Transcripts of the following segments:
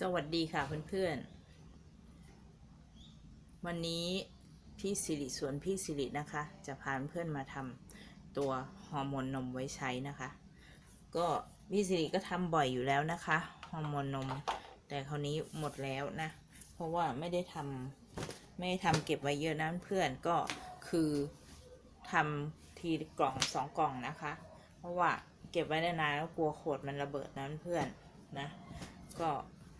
สวัสดีค่ะเพื่อนๆ วันนี้พี่สิริสวนพี่สิรินะคะ จะพาเพื่อนมาทำตัวฮอร์โมนนมไว้ใช้นะคะ ก็พี่สิริก็ทำบ่อยอยู่แล้วนะคะฮอร์โมนนม แต่คราวนี้หมดแล้วนะ เพราะว่าไม่ได้ทำไม่ได้ทำเก็บไว้เยอะนะเพื่อนก็คือทำทีกล่องสองกล่องนะคะ เพราะว่าเก็บไว้นานๆแล้วกลัวขวดมันระเบิดนะเพื่อนนะก็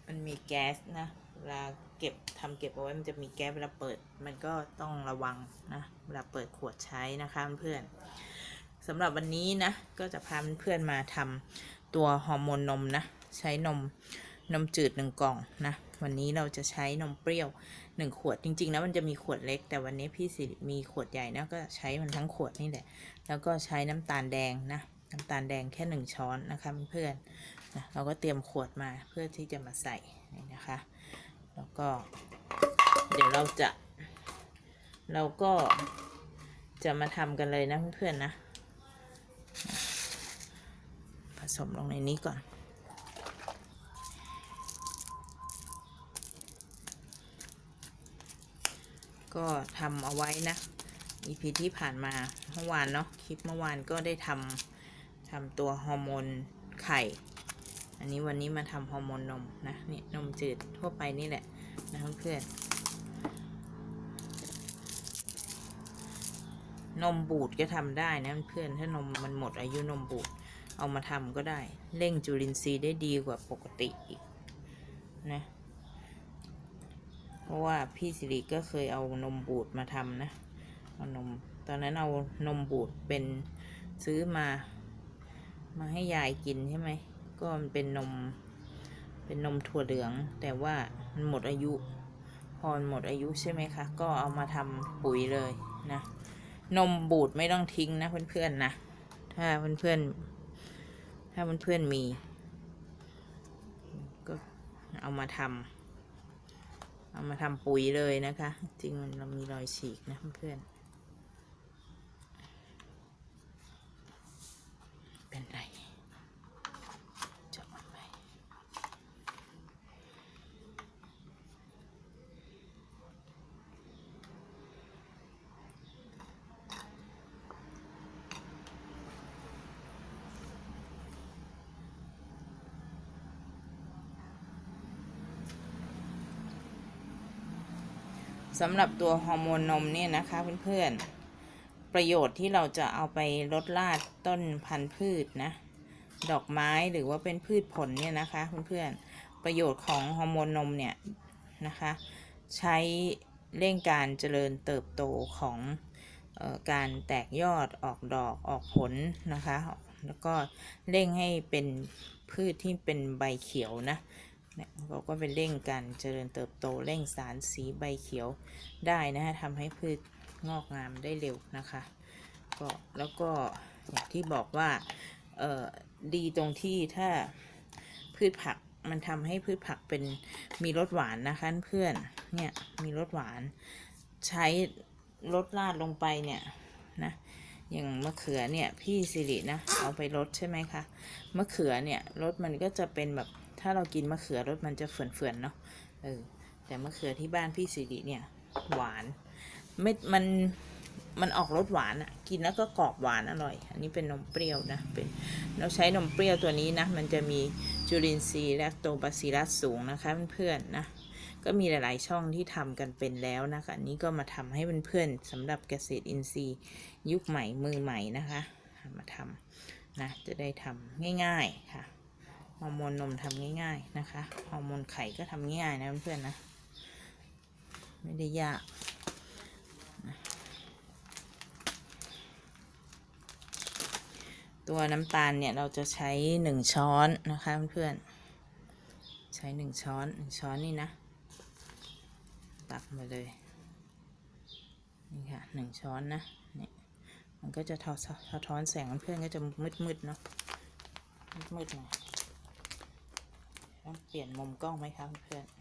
มันมีแก๊สนะเวลาเก็บทำเก็บเอาไว้มันจะมีแก๊สเวลาเปิด มันก็ต้องระวังนะเวลาเปิดขวดใช้นะคะเพื่อนสำหรับวันนี้นะก็จะพาเพื่อนมาทำตัวฮอร์โมนนมนะใช้นมนมจืดหนึ่งกล่องนะวันนี้เราจะใช้นมเปรี้ยวหนึ่งขวดจริงๆแล้วมันจะมีขวดเล็ก แต่วันนี้พี่สิริมีขวดใหญ่นะก็ใช้มันทั้งขวดนี่แหละแล้วก็ใช้น้ำตาลแดงนะ น้ำตาลแดงแค่หนึ่งช้อนนะคะเพื่อนๆนะเราก็เตรียมขวดมาเพื่อที่จะมาใส่นี่นะคะ แล้วก็เดี๋ยวเราจะเราก็จะมาทำกันเลยนะเพื่อนๆนะ ผสมลงในนี้ก่อนก็ทำเอาไว้นะ EP ที่ผ่านมาเมื่อวานเนาะคลิปเมื่อวานก็ได้ทำ ทำตัวฮอร์โมนไข่ อันนี้วันนี้มาทำฮอร์โมนนมนะนี่นมจืดทั่วไปนี่แหละนะเพื่อนนมบูดก็ทำได้นะเพื่อนถ้านมมันหมดอายุนมบูดเอามาทำก็ได้เร่งจุลินทรีย์ได้ดีกว่าปกติอีกนะเพราะว่าพี่สิริก็เคยเอานมบูดมาทำนะเอานมตอนนั้นเอานมบูดเป็นซื้อมา มาให้ยายกินใช่ไหม ก็มันเป็นนม เป็นนมถั่วเหลือง แต่ว่ามันหมดอายุ พอหมดอายุใช่ไหมคะ ก็เอามาทำปุ๋ยเลยนะ นมบูดไม่ต้องทิ้งนะเพื่อนๆนะ ถ้าเพื่อนๆ ถ้าเพื่อนๆมี ก็เอามาทำเอามาทำปุ๋ยเลยนะคะ จริงมันเรามีรอยฉีกนะเพื่อนๆเป็นไรเจาะมันไป สำหรับตัวฮอร์โมนนมเนี่ยนะคะเพื่อนๆ ประโยชน์ที่เราจะเอาไปลดราดต้นพันธุ์พืชนะ ดอกไม้หรือว่าเป็นพืชผลเนี่ยนะคะเพื่อนๆ ประโยชน์ของฮอร์โมนนมเนี่ยนะคะ ใช้เร่งการเจริญเติบโตของออการแตกยอดออกดอกออกผลนะคะ แล้วก็เร่งให้เป็นพืชที่เป็นใบเขียวนะ เนี่ยเราก็เป็นเร่งการเจริญเติบโตเร่งสารสีใบเขียวได้นะฮะทำให้พืชงอกงามได้เร็วนะคะก็แล้วก็อย่างที่บอกว่าเออดีตรงที่ถ้าพืชผักมันทำให้พืชผักเป็นมีรสหวานนะคะเพื่อนเนี่ยมีรสหวานใช้รสราดลงไปเนี่ยนะอย่างมะเขือเนี่ยพี่สิรินะเอาไปรสใช่ไหมคะมะเขือเนี่ยรสมันก็จะเป็นแบบ ถ้าเรากินมะเขือรสมันจะเฟื่อนๆเนาะเออแต่มะเขือที่บ้านพี่สิริเนี่ย หวานเม็ดมันมันออกรสหวานอะกินแล้วก็กรอบหวานอร่อย อันนี้เป็นนมเปรี้ยวนะเป็นเราใช้นมเปรี้ยวตัวนี้นะ มันจะมีจุลินทรีย์และโตบาซิลัสสูงนะคะเพื่อนๆนะก็มีหลาย ๆ ช่องที่ทำกันเป็นแล้วนะคะอันนี้ก็มาทำให้เพื่อนๆสำหรับเกษตรอินทรีย์ยุคใหม่มือใหม่นะคะ มาทำนะจะได้ทำง่าย ๆค่ะ ฮอร์โมนนมทำง่ายๆนะคะฮอร์โมนไข่ก็ทำง่ายๆนะเพื่อนๆนะไม่ได้ยากตัวน้ำตาลเนี่ยเราจะใช้หนึ่งช้อนนะคะเพื่อนๆใช้หนึ่งช้อนหนึ่งช้อนนี่นะ ตักมาเลยนี่ค่ะหนึ่งช้อนนะนี่มันก็จะทอสะท้อนแสงเพื่อนๆก็จะมืดๆเนาะมืดๆหน่อย ต้องเปลี่ยนมุมกล้องไหมคะเพื่อนๆ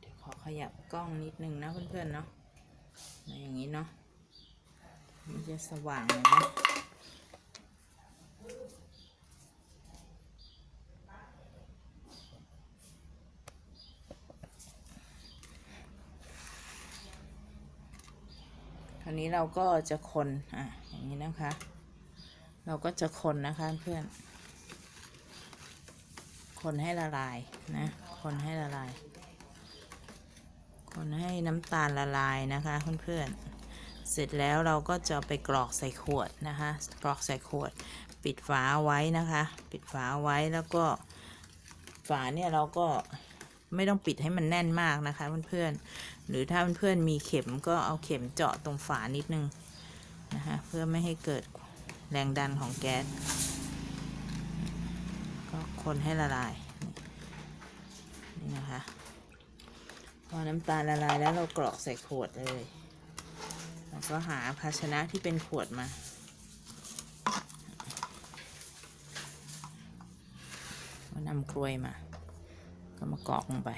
เดี๋ยวขยับกล้องนิดนึงนะเพื่อนๆเนาะอย่างนี้เนาะมันจะสว่างเลยนะาวนี้เราก็จะคนอะอย่างนี้นะคะ เราก็จะคนนะคะเพื่อน คนให้ละลายนะ คนให้ละลาย คนให้น้ำตาลละลายนะคะเพื่อนๆ เสร็จแล้วเราก็จะไปกรอกใส่ขวดนะคะ กรอกใส่ขวด ปิดฝาไว้นะคะ ปิดฝาไว้แล้วก็ฝาเนี่ยเราก็ ไม่ต้องปิดให้มันแน่นมากนะคะเพื่อนๆหรือถ้าเพื่อนๆมีเข็มก็เอาเข็มเจาะตรงฝานิดนึงนะคะเพื่อไม่ให้เกิดแรงดันของแก๊สก็คนให้ละลายนี่นะคะพอน้ำตาลละลายแล้วเรากรอกใส่ขวดเลยแล้วก็หาภาชนะที่เป็นขวดมาก็นำกล้วยมา ก็มากรอกลงไป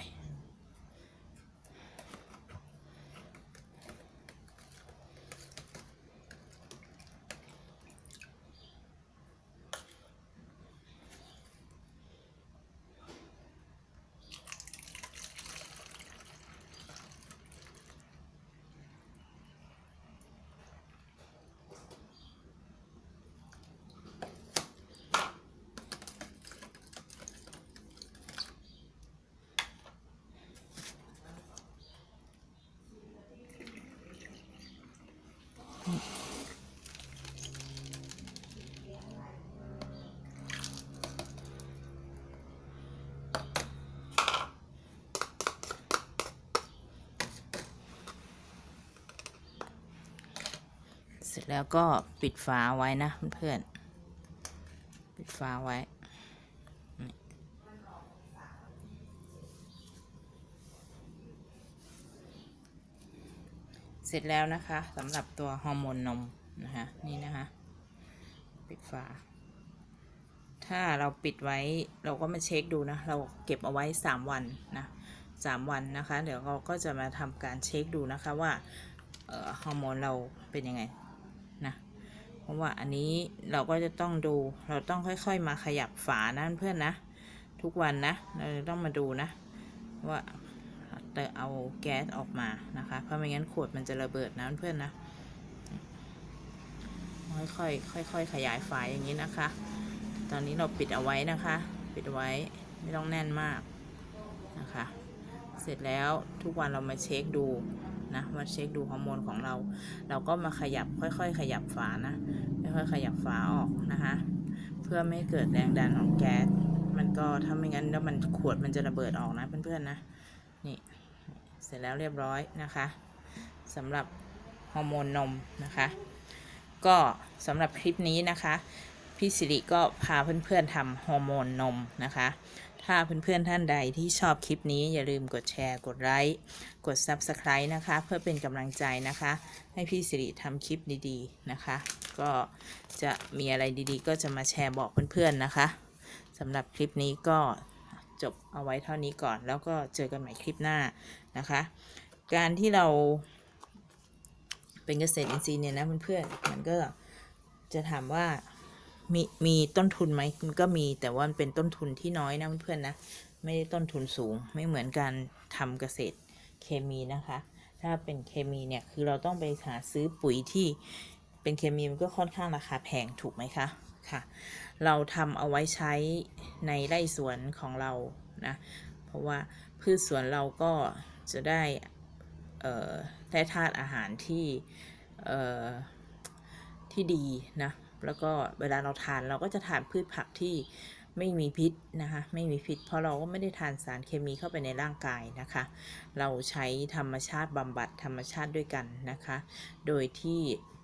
เสร็จแล้วก็ปิดฝาไว้นะเพื่อนๆปิดฝาไว้ เสร็จแล้วนะคะสำหรับตัวฮอร์โมนนมนะคะนี่นะคะปิดฝา ถ้าเราปิดไว้เราก็มาเช็คดูนะ เราเก็บเอาไว้ 3 วันนะสามวันนะคะ เดี๋ยวเราก็จะมาทำการเช็คดูนะคะว่าฮอร์โมนเราเป็นยังไง เพราะว่าอันนี้เราก็จะต้องดู เราต้องค่อยๆมาขยับฝานะเพื่อนนะ ทุกวันนะ เราต้องมาดูนะ ว่าจะเอาแก๊สออกมานะคะ เพราะไม่งั้นขวดมันจะระเบิดนะเพื่อนนะ ค่อยๆค่อยๆขยายฝาอย่างนี้นะคะ ตอนนี้เราปิดเอาไว้นะคะ ปิดไว้ไม่ต้องแน่นมากนะคะ เสร็จแล้วทุกวันเรามาเช็คดู นะมาเช็คดูฮอร์โมนของเรา เราก็มาขยับค่อยๆ ขยับฝานะค่อยๆขยับฝาออกนะคะเพื่อไม่ให้เกิดแรงดันของแก๊สมันก็ถ้าไม่งั้นแล้วมันขวดมันจะระเบิดออกนะเพื่อนๆนะนี่เสร็จแล้วเรียบร้อยนะคะสำหรับฮอร์โมนนมนะคะ ก็สำหรับคลิปนี้นะคะพี่สิริก็พาเพื่อนๆทำฮอร์โมนนมนะคะ ถ้าเพื่อนๆท่านใดที่ชอบคลิปนี้อย่าลืมกดแชร์ กดไลค์กด Subscribe นะคะ เพื่อเป็นกำลังใจนะคะ ให้พี่สิริทำคลิปดีๆนะคะ ก็จะมีอะไรดีๆ ก็จะมาแชร์บอกเพื่อนๆนะคะสำหรับคลิปนี้ก็จบเอาไว้เท่านี้ก่อน แล้วก็เจอกันใหม่คลิปหน้านะคะ การที่เราเป็นเกษตรอินทรีย์เนี่ยนะเพื่อนๆมันก็จะถามว่า มีมีต้นทุนไหมมันก็มีแต่ว่ามันเป็นต้นทุนที่น้อยนะเพื่อนๆนะ ไม่ได้ต้นทุนสูงไม่เหมือนการทำเกษตรเคมีนะคะ ถ้าเป็นเคมีเนี่ยคือเราต้องไปหาซื้อปุ๋ยที่เป็นเคมีมันก็ค่อนข้างราคาแพงถูกไหมคะค่ะ เราทำเอาไว้ใช้ในไร่สวนของเรานะเพราะว่าพืชสวนเราก็จะได้เอ่อได้ธาตุอาหารที่เอ่อที่ดีนะ แล้วก็เวลาเราทานเราก็จะทานพืชผักที่ไม่มีพิษนะคะ ไม่มีพิษ เพราะเราก็ไม่ได้ทานสารเคมีเข้าไปในร่างกายนะคะ เราใช้ธรรมชาติบำบัดธรรมชาติด้วยกันนะคะ โดยที่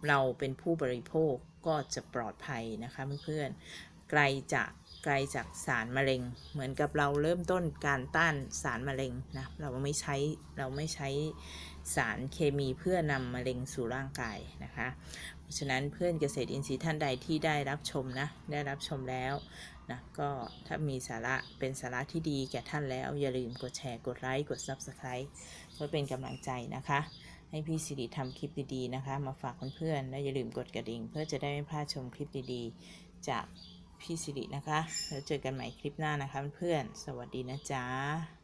เราเป็นผู้บริโภคก็จะปลอดภัยนะคะเพื่อนๆไกลจากไกลจากสารมะเร็ง เหมือนกับเราเริ่มต้นการต้านสารมะเร็งนะเราไม่ใช้เราไม่ใช้สารเคมีเพื่อนำมะเร็งสู่ร่างกายนะคะ ราะฉะนั้นเพื่อนเกษตรอินทรีย์ท่านใดที่ได้รับชมนะได้รับชมแล้วนะก็ถ้ามีสาระเป็นสาระที่ดีแก่ท่านแล้ว อย่าลืมกดแชร์กดไลค์กด Subscribe เพื่อเป็นกำลังใจนะคะ ให้พี่สิริทำคลิปดีๆนะคะ มาฝากเพื่อนๆและอย่าลืมกดกระดิ่ง เพื่อจะได้ไม่พลาดชมคลิปดีๆ จากพี่สิรินะคะ แล้วเจอกันใหม่คลิปหน้านะคะเพื่อนๆสวัสดีนะจ๊ะ